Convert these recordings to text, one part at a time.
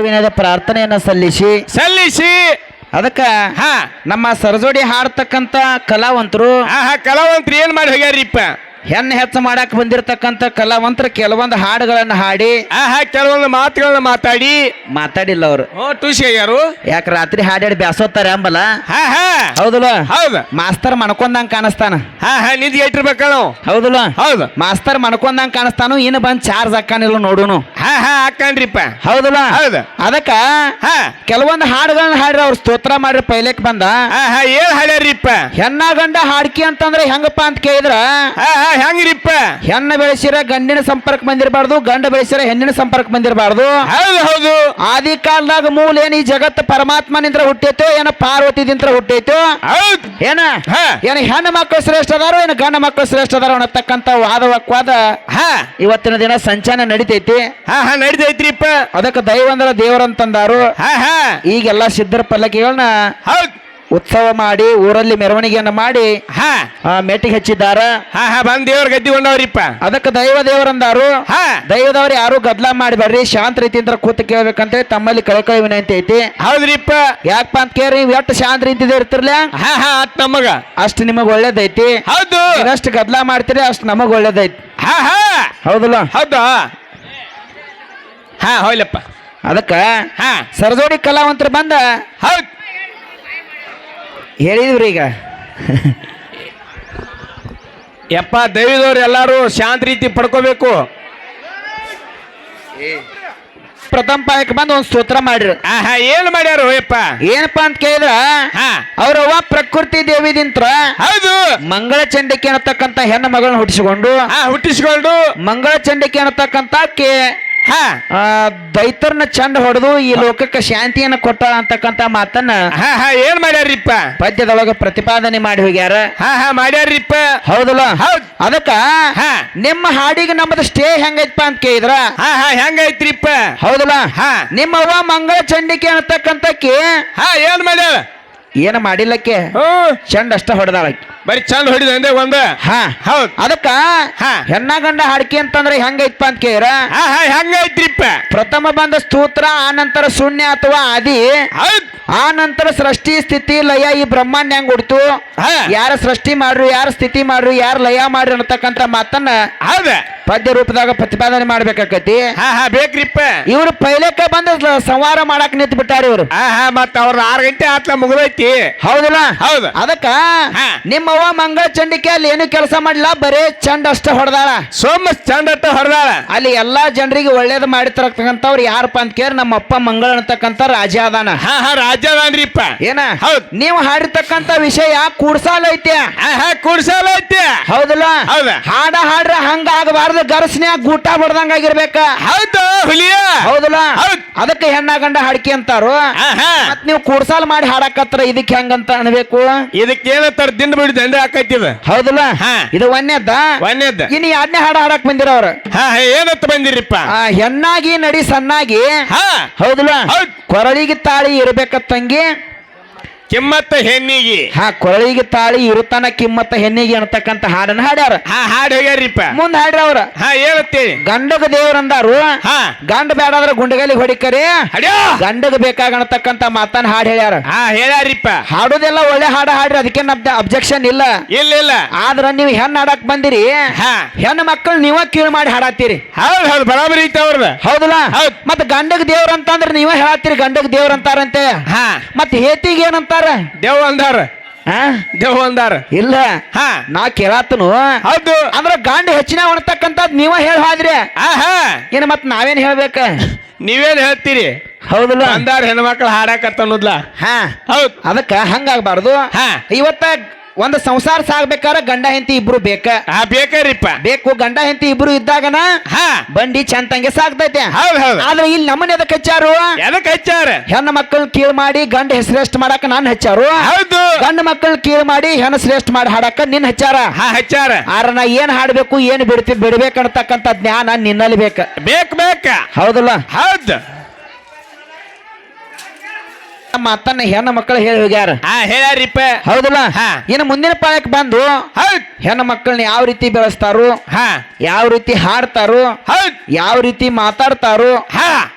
ವಿನಯದ ಪ್ರಾರ್ಥನೆಯನ್ನ ಸಲ್ಲಿಸಿ. ಸಲ್ಲಿಸಿ. ಅದಕ್ಕ ಹಾ. ನಮ್ಮ ಸರಜೋಡಿ ಹಾಡ್ತಕ್ಕಂತ ಕಲಾವಂತರು ಕಲಾವಂತ್ರಿ ಏನ್ ಮಾಡಿ ಹೋಗ್ಯಾರಿಪ್ಪ ಹೆಣ್ಣು ಹೆಚ್ಚು ಮಾಡಕ್ ಬಂದಿರತಕ್ಕಂತ ಕಲಾವಂತರ ಕೆಲವೊಂದು ಹಾಡುಗಳನ್ನ ಹಾಡಿ ಆಹಾ ಕೆಲವೊಂದು ಮಾತುಗಳನ್ನ ಮಾತಾಡಿ. ಮಾತಾಡಿಲ್ಲ ಅವ್ರು. ಓ ಟೂಸಿ ಯಾರು ಯಾಕ ರಾತ್ರಿ ಹಾಡಾಡಿ ಬ್ಯಾಸೋತಾರೆ ಅಂಬಲ್ಲ ಹಾ ಹಾ. ಹೌದಲ್ಲ? ಹೌದು. ಮಾಸ್ತರ್ ಮನ್ಕೊಂಡಂಗ್ ಕಾಣಿಸ್ತಾನ. ಹಾ ಹಾ ನಿಂದ್ ಇಟ್ಟಿರ್ಬೇಕಲ್ಲ ನಾವು. ಹೌದಲ್ಲ? ಹೌದು. ಮಾಸ್ತರ್ ಮನ್ಕೊಂಡಂಗ್ ಕಾಣಿಸ್ತಾನು ಇನ್ನು ಬಂದ್ ಚಾರ್ಜ್ ಹಾಕಾನಿಲ್ಲ ನೋಡುನು. ಹಾ ಹಾ ಹಾಕಣ್ರಿಪ್ಪ ಹೌದಲ್ಲ? ಹೌದು. ಅದಕ್ಕ ಹಾ. ಕೆಲವೊಂದು ಹಾಡುಗಳನ್ನ ಹಾಡ್ರಿ ಅವ್ರು ಸ್ತೋತ್ರ ಮಾಡ್ರಿ ಪೈಲೆಕ್ ಬಂದ. ಹಾ ಹಾ ಏನ್ ಹಾಡ್ಯಾರಿಪ್ಪ ಹೆಣ್ಣ ಗಂಡ ಹಾಡ್ಕಿ ಅಂತಂದ್ರೆ ಹೆಂಗಪ್ಪ ಅಂತ ಕೇಳಿದ್ರ? ಹೆಂಗ್ರಿಪ್ಪ? ಹೆಣ್ಣ ಬೆಳೆಸಿರ ಗಂಡಿನ ಸಂಪರ್ಕ ಬಂದಿರಬಾರ್ದು ಗಂಡ ಬೆಳೆಸಿರ ಹೆಣ್ಣಿನ ಸಂಪರ್ಕ ಬಂದಿರಬಾರ್ದು. ಹೌದು ಹೌದು. ಆದಿ ಕಾಲದಾಗ ಮೂಲ ಏನ್ ಈ ಜಗತ್ತು ಪರಮಾತ್ಮನಿಂದ ಹುಟ್ಟೈತೋ ಏನ ಪಾರ್ವತಿದಿಂತ್ರ ಹುಟ್ಟೈತೋ? ಹೌದು. ಏನ. ಏನ ಹೆಣ್ಣು ಮಕ್ಕಳು ಶ್ರೇಷ್ಠ ಅದಾರೋ ಏನ ಗಂಡ ಮಕ್ಕಳು ಶ್ರೇಷ್ಠ ಅದಾರೋ ಅನ್ನತಕ್ಕಂತ ವಾದವಕ್ವಾದ ಹಾ. ಇವತ್ತಿನ ದಿನ ಸಂಚಾನ ನಡಿತೈತಿ. ಹಾ ಹಾ ನಡಿತೈತ್ರಿಪ್ಪ. ಅದಕ್ಕೆ ದೈವಂದ್ರ ದೇವರಂತಂದಾರು. ಹಾ ಹಾ. ಈಗೆಲ್ಲ ಸಿದ್ಧರ ಪಲ್ಲಕ್ಕಿಗಳನ್ನ ಹೌದು. ಉತ್ಸವ ಮಾಡಿ ಊರಲ್ಲಿ ಮೆರವಣಿಗೆಯನ್ನ ಮಾಡಿ ಹಾ. ಮೆಟ್ಟಿಗೆ ಹಚ್ಚಿದ್ದಾರ. ಹಾ ಹಾ ಬಂದ್ ದೇವ್ರ ಗದ್ದಿ ಕೊಂಡವ್ರಿಪ್ಪ. ಅದಕ್ಕೆ ದೈವ ದೇವರಂದಾರು. ಹಾ. ದೈವದವ್ರು ಯಾರು ಗದ್ಲ ಬರ್ರಿ ಶಾಂತ ರೀತಿಯಿಂದ ಕೂತು ಕೇಳ್ಬೇಕಂತ ತಮ್ಮಲ್ಲಿ ಕಳಕಳಿ ವಿನಂತಿ ಐತಿ. ಹೌದ್ರಿಪ್ಪ. ಯಾಕಪ್ಪ ಅಂತ ಕೇಳ್ರಿ ನೀವು ಎಷ್ಟು ಶಾಂತ ರೀತಿಯಿಂದ ಇರ್ತಿರ್ಲ? ಹಾ ಹಾ ಅತ್ ನಮಗ. ಅಷ್ಟು ನಿಮಗೆ ಒಳ್ಳೇದೈತಿ. ಹೌದು. ಅಷ್ಟು ಗದ್ಲ ಮಾಡ್ತೀರಿ ಅಷ್ಟು ನಮಗ್ ಒಳ್ಳೇದೈತಿ. ಹಾ ಹಾ. ಹೌದಲ್ಲ? ಹೌದಾ. ಹಾ ಹೋಯ್ಲಪ್ಪ. ಅದಕ್ಕ ಹಾ. ಸರಜೋಡಿ ಕಲಾವಂತರು ಬಂದ. ಹೌದ್. ಹೇಳಿದ್ರಿ ಈಗ. ಯಪ್ಪ ದೈವದವ್ರು ಎಲ್ಲರೂ ಶಾಂತ ರೀತಿ ಪಡ್ಕೋಬೇಕು. ಪ್ರಥಮ ಪಾಯಕ್ ಬಂದು ಒಂದು ಸ್ತೋತ್ರ ಮಾಡಿರು. ಆಹಾ ಏನ್ ಮಾಡ್ಯಾರು ಯಪ್ಪ? ಏನಪ್ಪಾ ಅಂತ ಕೇಳಿದ್ರ? ಹಾ. ಅವ್ರವ್ವ ಪ್ರಕೃತಿ ದೇವಿ ದಿಂತ್ರ ಹೌದು. ಮಂಗಳ ಚಂಡಿಕೆ ಅನ್ನತಕ್ಕಂತ ಹೆಣ್ಣು ಮಗಳನ್ನ ಹುಟ್ಟಿಸಿಕೊಂಡು ಹಾ ಹುಟ್ಟಿಸ್ಕೊಂಡು. ಮಂಗಳ ಚಂಡಿಕೆ ಅನ್ನತಕ್ಕಂತ ಕೆ ಹಾ. ಆ, ದೈತರನ್ನ ಚಂಡ ಹೊಡೆದು ಈ ಲೋಕಕ್ಕೆ ಶಾಂತಿಯನ್ನು ಕೊಟ್ಟ ಅಂತಕ್ಕಂತ ಮಾತನ್ನ ಹಾ ಹಾ ಏನ್ ಮಾಡ್ಯಾರಿಪ್ಪ? ಪದ್ಯದೊಳಗ ಪ್ರತಿಪಾದನೆ ಮಾಡಿ ಹೋಗ್ಯಾರ. ಹಾ ಹಾ ಮಾಡ್ಯಾರಿಪ್ಪ? ಹೌದಲ್ಲ? ಹೌದ್. ಅದಕ್ಕ ಹಾ. ನಿಮ್ಮ ಹಾಡಿಗೆ ನಮ್ಮದು ಸ್ಟೇ ಹೆಂಗೈತಪ್ಪ ಅಂತ ಕೇಳಿದ್ರ? ಹಾ ಹಾ ಹೆಂಗೈತ್ರಿಪ್ಪ? ಹೌದಲ್ಲ? ಹಾ. ಅವ ಮಂಗಳ ಚಂಡಿಕೆ ಅನ್ನತಕ್ಕಂತಕ್ಕೆ ಹಾ ಏನ್ ಮಾಡ್ಯಾಳ? ಏನ ಮಾಡಿಲ್ಲಕ್ಕೆ? ಚಂಡ ಅಷ್ಟ ಹೊಡೆದಾಳಕ್ಕೆ. ಬರೀ ಚಂದ ಹೊಡಿದ ಅಂದೆ ಒಂದ? ಹಾ. ಹೌದ್. ಅದಕ್ಕ ಹಾ. ಹೆಣ್ಣ ಗಂಡ ಹಾಡ್ಕಿ ಅಂತಂದ್ರೆ ಹೆಂಗೈತಪ್ಪ ಅಂತ ಕೇರ ಹಾ ಹಾ ಹೆಂಗೈತ್ರಿಪ್ಪ? ಪ್ರಥಮ ಬಂದ ಸ್ತೋತ್ರ ಆನಂತರ ನಂತರ ಶೂನ್ಯ ಅಥವಾ ಆದಿ. ಹೌದ್. ಆ ನಂತರ ಸೃಷ್ಟಿ ಸ್ಥಿತಿ ಲಯ ಈ ಬ್ರಹ್ಮಾಂಡ ಹೆಂಗ್ ಹುಡ್ತು? ಯಾರ ಸೃಷ್ಟಿ ಮಾಡ್ರು ಯಾರ ಸ್ಥಿತಿ ಮಾಡ್ರು ಯಾರ ಲಯ ಮಾಡ್ರಿ ಅನ್ನತಕ್ಕಂತ ಮಾತನ್ನ ಪದ್ಯ ರೂಪದಾಗ ಪ್ರತಿಪಾದನೆ ಮಾಡ್ಬೇಕಾಕತಿ. ಬೇಕ್ರಿಪ್ಪ. ಇವ್ರು ಪೈಲೆಕ್ಕ ಬಂದ ಸಂವಾರ ಮಾಡಕ್ ನಿಂತು ಬಿಟ್ಟಾರ ಇವ್ರು ಮತ್ತ ಅವ್ರ ಆರು ಗಂಟೆ ಆತ್ಲ ಮುಗಿದೈತಿ. ಹೌದಲ್ಲ? ಹೌದು. ಅದಕ್ಕ. ನಿಮ್ಮವ್ವ ಮಂಗಳ ಚಂಡಿಕೆ ಅಲ್ಲಿ ಏನು ಕೆಲಸ ಮಾಡಿಲ್ಲ ಬರೇ ಚಂಡ ಅಷ್ಟ ಹೊಡೆದಾಳ. ಸೋಮ ಚಂಡ ಅಷ್ಟ ಹೊಡೆದಾಳ. ಅಲ್ಲಿ ಎಲ್ಲಾ ಜನರಿಗೆ ಒಳ್ಳೇದು ಮಾಡಿರ್ತಕ್ಕಂಥವ್ರು ಯಾರಪ್ಪ ಅಂತ ಕೇಳಿ ನಮ್ಮ ಅಪ್ಪ ಮಂಗಳ ಅಂತಕ್ಕಂಥ ರಾಜ ಅದಾನ. ಹಾ ಹಾ ರಾಜ್ಯದಾನ್ರಿಪ್ಪ ಏನ? ಹೌದ್. ನೀವು ಹಾಡಿರ್ತಕ್ಕಂತ ವಿಷಯ ಕೂಡ್ಸಾಲ ಐತೆ ಕುಡ್ಸಾಲ ಐತಿ ಹೌದಲ್ಲ? ಹೌದ. ಹಾಡ ಹಾಡ್ರ ಹಂಗ ಆಗಬಾರ್ದು ಗರಸ್ನ್ಯಾಗ ಗೂಟ ಬಡ್ದಂಗ ಆಗಿರ್ಬೇಕ. ಹೌದು ಹುಲಿಯ. ಹೌದಲ್ಲ? ಹೌದ್. ಅದಕ್ಕೆ ಹೆಣ್ಣ ಗಂಡ ಹಾಡ್ಕಿ ಅಂತಾರು. ಮತ್ ನೀವು ಕೂಡ್ಸಾಲ್ ಮಾಡಿ ಹಾಡಕತ್ರ ಇದಕ್ಕೆ ಹೆಂಗಂತ ಅನ್ಬೇಕು? ಇದಕ್ಕೆ ಏನಂತಾರ ದಿಂಡ್ ಬಿಡಿ ದಂಡ ಹಾಕೈತಿದ ಇದು. ಹೌದಲ್ಲ? ಹಾ. ಇದು ಒನ್ನೆದ್ದ ಒನ್ನೆದ್ದ ಇನ್ನು ಎರಡನೇ ಹಾಡ ಹಾಡಕ್ ಬಂದಿರ ಅವ್ರು. ಏನತ್ತ ಏನಂತ ಬಂದಿರಿಪ್ಪ? ಹೆಣ್ಣಾಗಿ ನಡಿ ಸಣ್ಣಾಗಿ. ಹಾ. ಹೌದಲ್ಲ? ಹೌದ್. ಕೊರಳಿಗೆ ತಾಳಿ ಇರ್ಬೇಕ ತಂಗಿ? ಕಿಮ್ಮತ್ತ ಹೆಣ್ಣಿಗೆ. ಹಾ ಕೊರಳಿಗೆ ತಾಳಿ ಇರುತ್ತಾನ ಕಿಮ್ಮತ್ತ ಹೆಣ್ಣಿಗೆ ಅಂತಕ್ಕಂತ ಹಾಡನ್ನ ಹಾಡ್ಯಾರ. ಹಾ ಹಾಡು ಹೋಗ್ಯಾರಿಪ್ಪ ಮುಂದ್ ಹಾಡ್ರ ಅವ್ರ. ಹಾ ಹೇಳುತ್ತೇನೆ ಗಂಡಗ ದೇವ್ರಂದಾರು ಹಾ. ಗಂಡ ಬೇಡಾದ್ರ ಗುಂಡಗಲಿ ಹೊಡಿಕರಿ. ಹಡ್ಯೋ. ಗಂಡಗ ಬೇಕಾಗಣತಕ್ಕಂತ ಮಾತನ್ನ ಹಾಡ್ ಹೇಳ್ಯಾರ. ಹಾ ಹೇಳ್ಯಾರಿಪ್ಪ ಹಾಡೋದೆಲ್ಲ ಒಳ್ಳೆ ಹಾಡ ಹಾಡ್ರಿ ಅದಕ್ಕೆ ನಮ್ದು ಅಬ್ಜೆಕ್ಷನ್ ಇಲ್ಲ. ಇಲ್ಲ ಇಲ್ಲ. ಆದ್ರ ನೀವು ಹೆಣ್ಣು ಹಾಡಕ್ ಬಂದಿರಿ. ಹಾ. ಹೆಣ್ಣು ಮಕ್ಕಳು ನೀವ ಕೀಳು ಮಾಡಿ ಹಾಡತ್ತೀರಿ. ಹೌದು ಹೌದು ಬರಾಬರಿ ಐತೆ ಅವ್ರದ. ಹೌದಲ್ಲ? ಹೌದ್. ಮತ್ ಗಂಡಗ ದೇವ್ರ ಅಂತಂದ್ರ ನೀವ ಹೇಳತ್ತೀರಿ ಗಂಡಗ ದೇವ್ರ ಅಂತಾರಂತೆ. ಹಾ. ಮತ್ ಹೇತಿಗೆ ಏನಂತಾರ ದೇವ್ ಅಂದಾರ. ಆ? ದೇವ್ ಅಂದಾರ. ಇಲ್ಲ. ಹಾ. ನಾ ಕೇಳಾತನು. ಹೌದು. ಅಂದ್ರ ಗಾಂಡಿ ಹೆಚ್ಚಿನ ಉಣ್ತಕ್ಕಂಥದ್ ನೀವ ಹೇಳ ಹಾದ್ರಿ. ಹಾ ಹಾ. ಏನ್ ಮತ್ ನಾವೇನ್ ಹೇಳ್ಬೇಕ? ನೀವೇನ್ ಹೇಳ್ತೀರಿ? ಹೌದಲ್ಲ. ಅಂದಾರ ಹೆಣ್ಮಕ್ಳು ಹಾಡಾಕತ್ತ ಅನ್ನೋದ್ಲ ಹಾ. ಹೌದ್. ಅದಕ್ಕ ಹಂಗಾಗ್ಬಾರ್ದು. ಹಾ. ಇವತ್ತ ಒಂದ್ ಸಂಸಾರ ಸಾಗ್ಬೇಕಾರ ಗಂಡ ಹೆಂಡತಿ ಇಬ್ರು ಬೇಕ. ಹಾ ಬೇಕರಿಪ್ಪ. ಬೇಕು ಗಂಡ ಹೆಂಡತಿ ಇಬ್ರು ಇದ್ದಾಗನ ಹಾ. ಬಂಡಿ ಚಂತಂಗೆ ಸಾಗ್ತೈತೆ. ಹೌದ್ ಹೌದ್. ಆದ್ರೆ ಇಲ್ಲಿ ನಮ್ಮನ್ನ ಎದಕ್ ಹಚ್ಚಾರು? ಎದಕ್ ಹಚ್ಚಾರ? ಹೆಣ್ಣು ಮಕ್ಕಳನ್ನ ಕೀಳ್ ಮಾಡಿ ಗಂಡ ಶ್ರೇಷ್ಠ ಮಾಡಾಕ ನಾನ್ ಹೆಚ್ಚಾರು? ಹೌದು. ಗಂಡ ಮಕ್ಕಳನ್ನ ಕೀಳ್ ಮಾಡಿ ಹೆಣ್ಣು ಶ್ರೇಷ್ಠ ಮಾಡಿ ಹಾಡಾಕ ನಿನ್ ಹಚ್ಚಾರ? ಹಾ ಹಚ್ಚಾರ. ಆರ ನಾ ಏನ್ ಹಾಡ್ಬೇಕು ಏನ್ ಬಿಡ್ತಿ ಬಿಡ್ಬೇಕನ್ನತಕ್ಕಂತ ಜ್ಞಾನ ನಿನ್ನಲ್ಲಿ ಬೇಕ. ಬೇಕ್ ಬೇಕ. ಹೌದಲ್ಲ ಹೌದ್. ಮಾತನ್ನ ಹೆಣ್ಣು ಮಕ್ಕಳು ಹೇಳಿ ಹೋಗ್ಯಾರ. ಹಾ ಹೇಳ್ಯಾರಿಪ್ಪ. ಹೌದಲ್ಲ? ಹಾ. ಇನ್ನು ಮುಂದಿನ ಪಾಳಕ್ಕೆ ಬಂದು ಹೌದ್. ಹೆಣ್ಣು ಮಕ್ಕಳನ್ನ ಯಾವ ರೀತಿ ಬೆಳೆಸ್ತಾರು? ಹಾ. ಯಾವ ರೀತಿ ಹಾಡ್ತಾರೋ? ಹೌದ್. ಯಾವ ರೀತಿ ಮಾತಾಡ್ತಾರೋ? ಹಾ.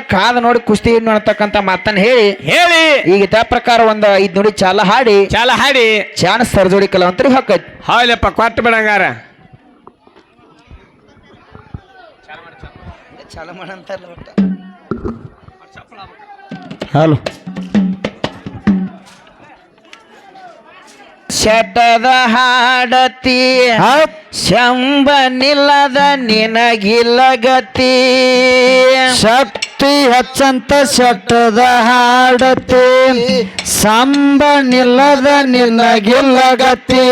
ಕಾದ ನೋಡಿ ಕುಸ್ತಿ ಇನ್ನು ಅನ್ನತಕ್ಕಂಥ ಮಾತನ್ನ ಹೇಳಿ. ಹೇಳಿ. ಈಗ ಇದೇ ಪ್ರಕಾರ ಒಂದು ಐದ್ ನುಡಿ ಚಾಲ ಹಾಡಿ. ಚಾಲ ಹಾಡಿ. ಚಾನ್ಸ್ ಸರ್ಜೋಡಿ ಕಲಾವಂತರಿ ಹಾಕೈತಿ ಹೌದಪ್ಪ ಕೊಟ್ಟು ಬಿಡಂಗಾರ. ಹಲೋ. ಶಟದ ಹಾಡತಿ. ಶಂಬ ನಿಲ್ಲದ ನಿನಗಿಲ್ಲ ಗತಿ ಶಕ್ತಿ ಹಚ್ಚಂತ ಶಟದ ಹಾಡತಿ. ಸಂಬ ನಿಲ್ಲದ ನಿನಗಿಲ್ಲ ಗತಿ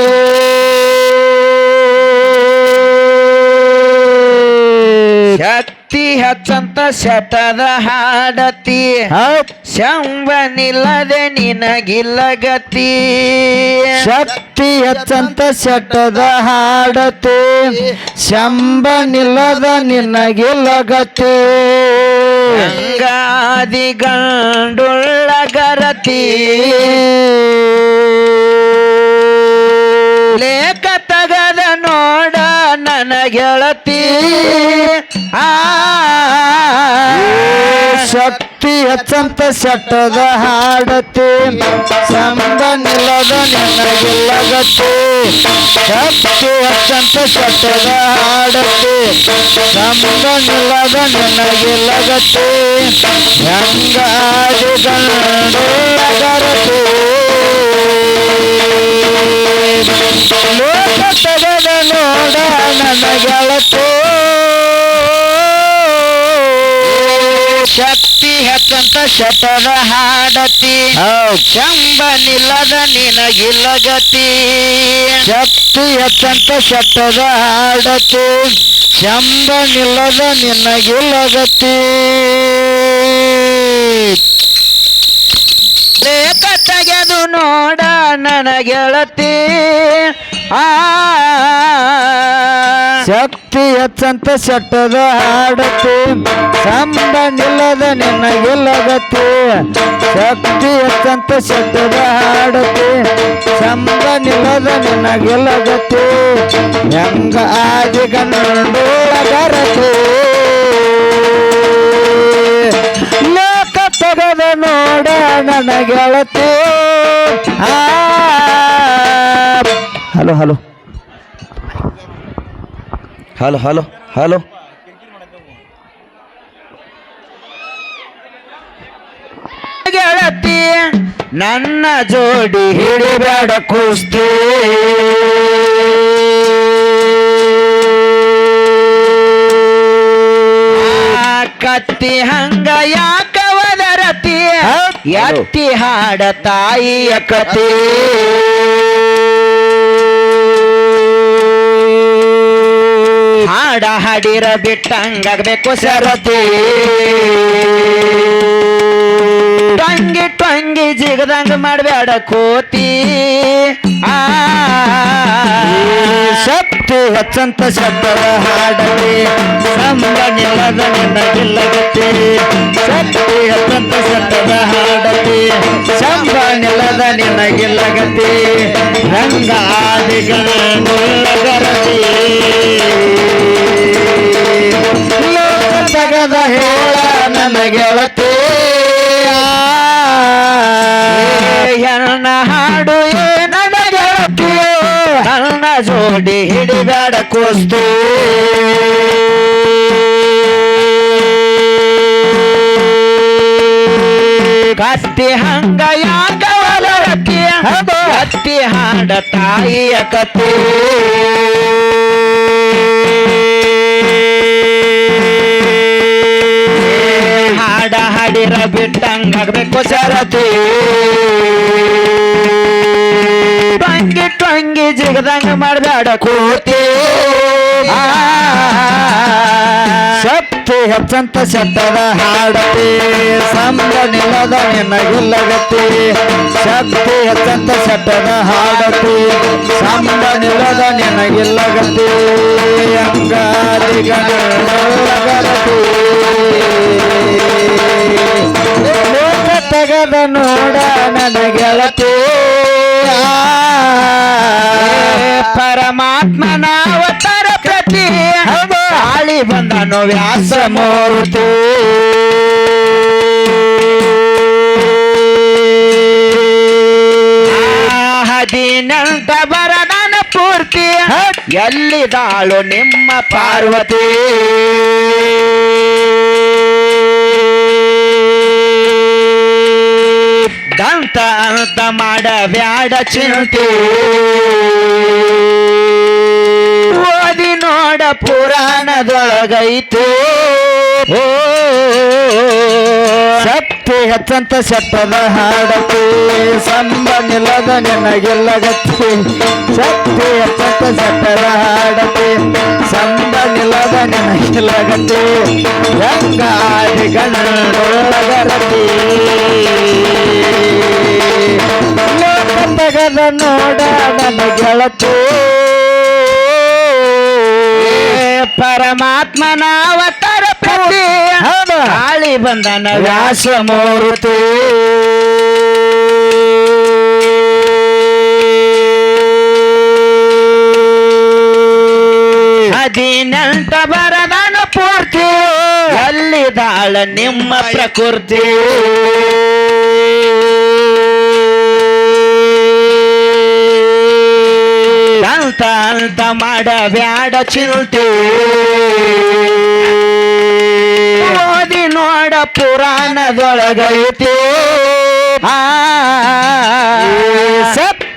ಶಕ್ತಿ ಹಚ್ಚಂತ ಶತದ ಹಾಡತಿ. ಶಂಬ ನಿಲ್ಲದೆ ನಿನಗಿಲ್ಲ ಗತಿ. ಶಕ್ತಿ ಹಚ್ಚಂತ ಶಟದ ಹಾಡತಿ. ಶಂಬ ನಿಲ್ಲದ ನಿನಗಿಲ್ಲ ಗತಿ. ಗಂಗಾದಿ ಗಂಡುಳ್ಳ ಗರತಿ. ಲೇಖ ತಗದ ನೋಡ ನನ್ನ ಗೆಳತಿ ಆ ಶಕ್ತಿ ಹಚ್ಚಂತ ಶಟದ ಹಾಡತಿ ಸಂಬ ನಿಲ್ಲದ ನಿನಗಿಲ್ಲ ಗತಿ ಶಕ್ತಿ ಹಚ್ಚಂತ ಶಟದ ಹಾಡತಿ ಸಂಬ ನಿಲ್ಲದ ನಿನಗಿಲ್ಲ ಗತಿ ಹೆಂಗಾದಿ ಗಂಡಗರತಿ ಲೋಕ ತಗದ ನೋಡ ನನ್ನ ಗೆಳತು ಶಕ್ತಿ ಹೆಚ್ಚಂತ ಶತದ ಹಾಡತಿ. ಚಂಬ ನಿಲ್ಲದ ನಿನಗಿಲ್ಲ ಗತಿ ಶಕ್ತಿ ಹೆಚ್ಚಂತ ಶತದ ಹಾಡತಿ. ಚಂಬ ನಿಲ್ಲದ ನಿನಗಿಲ್ಲ ಗತಿ ಲೇಖ ತೆಗೆದು ನೋಡ ನನ್ನ ಗೆಳತಿ ಆ ಶಕ್ತಿ ಹೆಚ್ಚಂತ ಶಟದ ಆಡತಿ ಸಂಬಂಧಿಲ್ಲದ ನಿನ್ನ ಗೆಲ್ಲಗತಿ ಶಕ್ತಿ ಹೆಚ್ಚಂತ ಶಟದ ಆಡತಿ ಸಂಬಂಧಿಲ್ಲದ ನಿನ್ನ ಗೆಲ್ಲಗತಿ ಗತಿ ಹೆಂಗ ಆದಿ ಗಂಡು ಲೋಕ ತೆಗೆದ ನೋಡ ನನ್ನ ಗೆಳತಿ hello hello. Hello hello hello. ಗೆಳತಿ ನನ್ನ ಜೋಡಿ ಹಿಡಿಬೇಡ ಕುಸ್ತಿ. ಆ ಕತ್ತಿ ಹಂಗ ಯಾಕವದರತಿ ಎತ್ತಿ ಹಾಡ ತಾಯಿಯ ಕತಿ. ಹಾಡ ಹಾಡಿರ ಬಿಟ್ಟಂಗಾಗಬೇಕು ಸರತಿ ಟಂಗಿ ಟ್ವಂಗಿ ಜಿಗದಂಗ ಮಾಡಬೇಡ ಕೋತಿ. ಆ. ಹಚ್ಚಂತ ಶಬ್ದದ ಹಾಡಲಿ. ಸಂಬ ನಿಲ್ಲದ ಸತ್ತು ಶಕ್ತಿ ಹಚ್ಚಂತ ಶಬ್ದದ ಹಾಡತಿ ಸಂಬ ನಿಲ್ಲದ ನಿನ್ನಗಿಲ್ಲಗತಿ ರಂಗ ಆದಿಗರತಿ ಲೋಕ ತಗದ ಹೇಳ ಜೋಡಿ ಹಿಡಿಬೇಡ ಕೋಸ್ತು. ಕತ್ತಿ ಹಂಗ ಯಾಕ ಒಲರತಿ ಕತ್ತಿ ಹಾಡ ತಾಯಿಯ ಕತಿ ಹಾಡ ಹಾಡಿರ ಬಿಟ್ಟಂಗಾಗಬೇಕು ಸರತಿ ಟಂಗಿ ಜಿಗದಂಗ ಮಾಡಬೇಡ ಕೋತಿ. ಸತ್ತು ಹೆಚ್ಚಂತ ಶಬ್ದದ ಹಾಡತಿ. ಸಂಬ ನಿಲ್ಲದ ನಿನಗಿಲ್ಲಗತಿ. ಸತ್ತು ಹೆಚ್ಚಂತ ಶಬ್ದದ ಹಾಡತಿ. ಸಂಬ ನಿಲ್ಲದ ನಿನಗಿಲ್ಲಗತಿ. ಗತಿ ಲೋಕ ತಗದ ನೋಡ ನನ್ನ ಗೆಳತಿ ಪರಮಾತ್ಮನ ಅವತಾರ ಪ್ರತಿ ಆಳಿ ಬಂದನು ವ್ಯಾಸ ಮೂರ್ತಿ. ಹದಿನೆಂಟ ಬರದಾನ ಪೂರ್ತಿ ಎಲ್ಲಿದಾಳು ನಿಮ್ಮ ಪಾರ್ವತಿ? ದಂತ ಅಂತ ಮಾಡ ಬ್ಯಾಡ ಚಿಂತೆ ಓದಿ ನೋಡ ಪುರಾಣದೊಳಗೈತು. ಓ ಶಕ್ತಿ ಹತ್ತಂತ ಶಬ್ದದ ಹಾಡತಿ. ಸಂಬ ನಿಲದ ನಿನಗೆಲ್ಲ ಗತಿ ಶಕ್ತಿ ಹೆಚ್ಚಂತ ಶಬ್ದದ ಹಾಡತಿ ಸಂಬ ನಿಲ್ಲದ ನಿನಗೆಲ್ಲ ಗತಿ ಗಂಗಾದಿ ಗಣರತಿ ತಗದ ನೋಡ ನನ್ನ ಗೆಳತಿ ಪರಮಾತ್ಮನ ಅವತಾರ ಪ್ರತಿ ಹಾಳಿ ಬಂದನ ವ್ಯಾಸ ಮೂರ್ತಿ ಹದಿನೆಂಟ ಬರದಾನ ಪೂರ್ತಿ. ಎಲ್ಲಿದಾಳ ನಿಮ್ಮ ಪ್ರಕೃತಿ? ಅಂತ ಅಂತ ಮಾಡಬ್ಯಾಡ ಚಿಂತೆ. ಓದಿ ನೋಡ ಪುರಾಣದೊಳಗೈತೆ. ಆ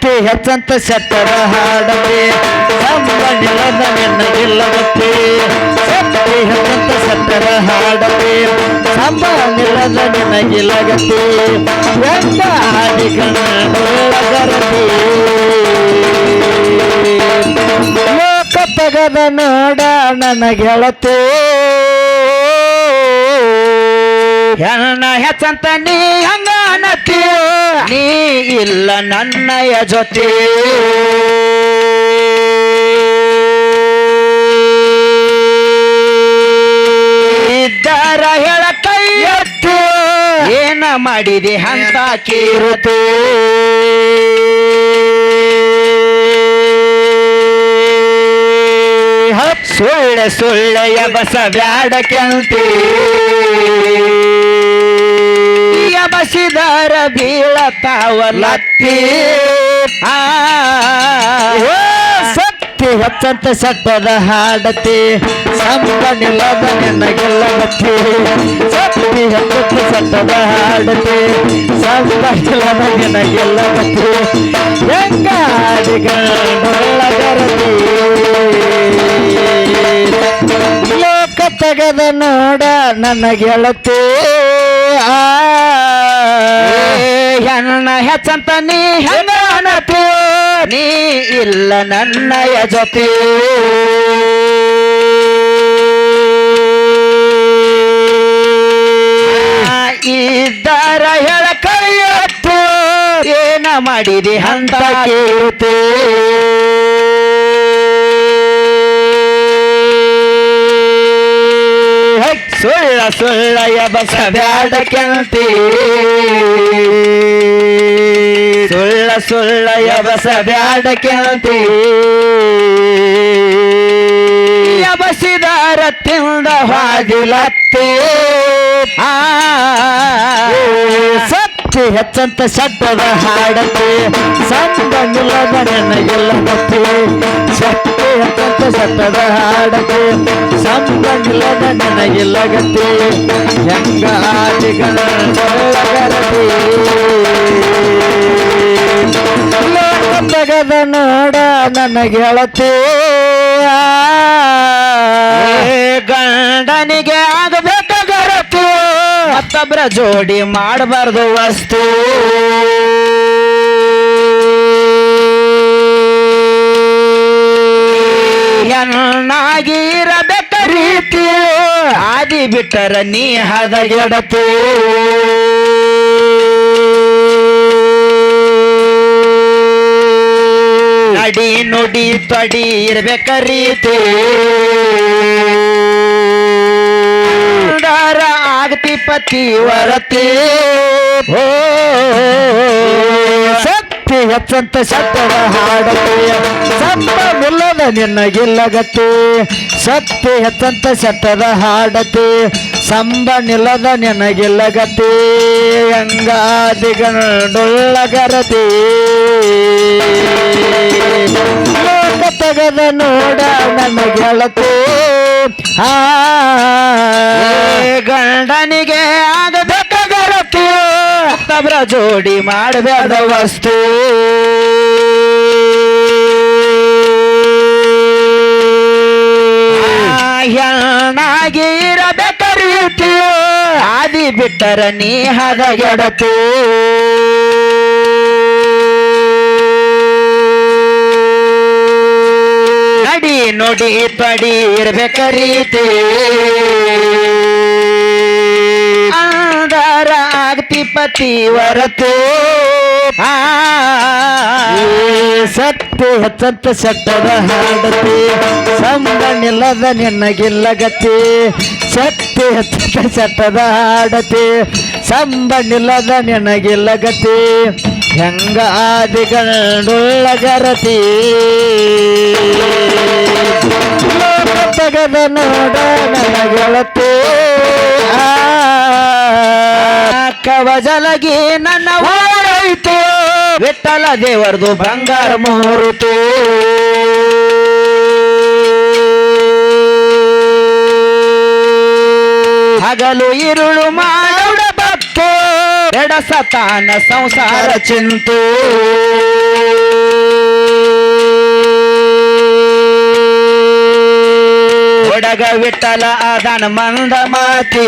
ಶಕ್ತಿ ಹೆಚ್ಚಂತ ಸೆಟ್ಟರ ಹಾಡದೆ ನಿನ್ನಗಿಲ್ಲವತ್ತಿ ಶಕ್ತಿ ಹೆಚ್ಚಂತ ಶಟ್ಟರ ಹಾಡದೆ ಸಂಬಂಧಿಲ್ಲದ ನಿನಗಿಲ್ಲಗತಿ ಹಾಡಿ ಗಣಗರತಿ ಲೋಕ ತಗದ ನೋಡ ನನ್ನ ಹೆಣ್ಣ ಹೆಚ್ಚಂತ ನೀ ಹಂಗ ಅನ್ನತಿ ನೀ ಇಲ್ಲ ನನ್ನಯ ಜೊತೆ. ಇದ್ದಾರ ಹೇಳ ಕೈ ಏನ ಮಾಡಿದೆ ಅಂತ ಕೀರುತ್ತೆ ಸುಳ್ಳೆ ಸುಳ್ಳೆಯ ಬಸ ಬ್ಯಾಡ ಕೆಂತಿ ಬಸಿದಾರ ಬೀಳತಾವಲತ್ತಿ ಆ ಸತ್ತಿ ಹೆಚ್ಚಂತ ಶಬ್ದದ ಹಾಡತಿ. ಸಂಪನಿಲ್ಲದ ನಿನಗೆಲ್ಲಗತಿ ಶಕ್ತಿ ಹೆಚ್ಚಂತ ಸಟ್ಟದ ಹಾಡತಿ. ಸಂಪನಿಲ್ಲದ ನಿನಗೆಲ್ಲಗತಿ ಹೆಂಗಾಡಿಗಳೊಳಗರತಿ ಲೋಕ ತೆಗೆದ ನೋಡ ನನ್ನ ಗೆಳತಿ ಹೆಣ್ಣ ಹೆಚ್ಚಂತ ನೀ ಹೆಣ್ಣತಿ ನೀ ಇಲ್ಲ ನನ್ನಯ ಜೊತೆ ಆ, ಇದ್ದಾರ ಹೇಳ ಕೈಯತ್ತು ಏನ ಮಾಡಿದಿ ಅಂತ ಕೇಳುತ್ತೆ. ಸುಳ್ಳ ಸುಳ್ಳಯ ಬಸವ್ಯಾಡ ಬ್ಯಾಡ ಕೆಂತಿ. ಸುಳ್ಳ ಸುಳ್ಳಯ ಬಸವ್ಯಾಡ ಬ್ಯಾಡ ಕೆಂತಿ ಬಸಿದಾರ ತಿಂದ ಹಾಗಿಲತ್ತೆ ಆ ಹೆಚ್ಚಂತ ಶಬ್ದದ ಹಾಡತಿ. ಎಲ್ಲ ಮತ್ತೆ ಗತಿ ಸತ್ತದ ಹಾಡತಿ ಸಂಬಂಧಿಲ್ಲದ ನನಗಿಲ್ಲಗತ್ತೆ. ಗತಿ ನನಗೆ ತೆಗೆದ ನೋಡ ಏ ಗಂಡನಿಗೆ ಆಗಬೇಕ ಗರತಿ. ಮತ್ತೊಬ್ಬರ ಜೋಡಿ ಮಾಡಬಾರ್ದು ವಸ್ತು. ಹೆಣ್ಣಾಗಿ ಇರಬೇಕ ರೀತಿ ಆದಿ ಬಿಟ್ಟರ ನೀ ಹದಗೆಡತಿ ನಡಿ ನುಡಿ ತಡಿ ಇರ್ಬೇಕ ರೀತಿ. ಆಗ್ತಿ ಪತಿ ವರತಿ. ಓ ಶಕ್ತಿ ಹೆಚ್ಚಂತ ಹಾಡತಿ ನಿನಗಿಲ್ಲ ನಿನ್ನಗಿಲ್ಲಗತಿ ಸತ್ತಿ ಹೆಚ್ಚಂತ ಶಬ್ದದ ಹಾಡತಿ. ಸಂಬ ನಿಲ್ಲದ ನಿನಗಿಲ್ಲಗತಿ. ಗಂಗಾದಿಗಣೊಳ್ಳಗರತಿ ಲೋಕ ತಗದ ನೋಡ ನನ್ನ ಗೆಳತಿ ಆ, ಗಂಡನಿಗೆ ಆಗಬೇಕಾಗರತಿ ಮತ್ತೊಬ್ರ ಜೋಡಿ ಮಾಡಬೇಡ ವಸ್ತು. ಹೆಣ್ಣಾಗಿ ಇರಬೇಕ ರೀತಿ ಆದಿ ಬಿಟ್ಟರ ನೀ ಹದಗೆಡತು ನಡಿ ನೋಡಿ, ಪಡಿ ಇರ್ಬೇಕ ಪತಿ ವರತು ಆ ಸತ್ಯ ಹೆಚ್ಚಂತ ಸಟ್ಟದ ಹಾಡತಿ. ಸಂಬಣಿಲ್ಲದ ನಿನ್ನಗಿಲ್ಲಗತಿ. ಸತ್ತು ಹೆಚ್ಚಂತ ಸಟ್ಟದ ಹಾಡತಿ. ಸಂಬಣಿಲ್ಲದ ನಿನಗಿಲ್ಲಗತಿ ಹೆಂಗ ಆದಿಗಳುಳ್ಳಗರತಿ ಗರತಿ ತಗದ ನೋಡ ನನಗೆಳತಿ. ಆ ಕವಜಲಗಿ ನನ್ನ ಓಡೈತು ವಿಠಲ ದೇವರದು ಬಂಗಾರ ಮೂರುತು. ಹಗಲು ಇರುಳು ಮಾಡೋಡ ಬತ್ತು ಎಡಸತಾನ ಸಂಸಾರ ಚಿಂತು. ಒಡಗ ವಿಠಲ ಅದನ ಮಂದ ಮಾತಿ.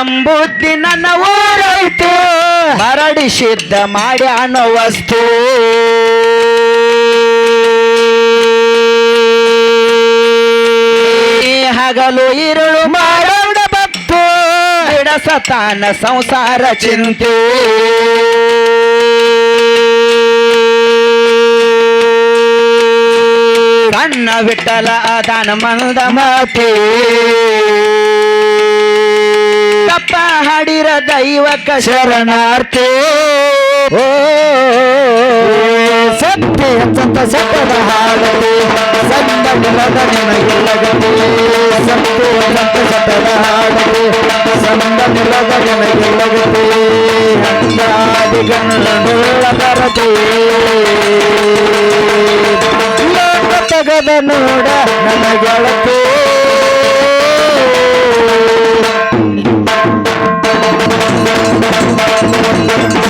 ಎಂಬುದ್ದಿ ನನ್ನ ಊರೈತು ಮರಡಿ ಸಿದ್ಧ ಮಾಡಿ ಅನ್ನೋ ವಸ್ತು. ಹಗಲು ಇರುಳು ಮಾಡೋಡ ಭಕ್ತು ಬಿಡಸತಾನ ಸಂಸಾರ ಚಿಂತೆ. ಕಣ್ಣ ವಿಠಲ ಅದಾನ ಮಂದ ಮಾತಿ. ಕಪ್ಪ ಹಾಡಿರ ದೈವಕ್ಕ ಶರಣಾರ್ಥಿ ಓ ಸತ್ಯ ಹೆಚ್ಚಂತ ಸತ್ಯದ ಹಾಡತಿ ಸಂಬಂಧದ ನಿನಗಿಲ್ಲಗತಿ ಸತ್ಯ ಹೆಚ್ಚಂತ ಸತ್ಯದ ಹಾಡತಿ ಸಂಬಂಧದ ನಿನಗಿಲ್ಲಗತಿ ಹಂಗಾದಿಗಣ್ಣುಳ್ಳಗರತಿ ಲೋಕ ತಗದ ನೋಡ ನನಗೆಳತಿ Thank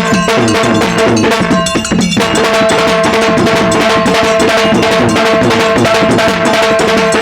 you.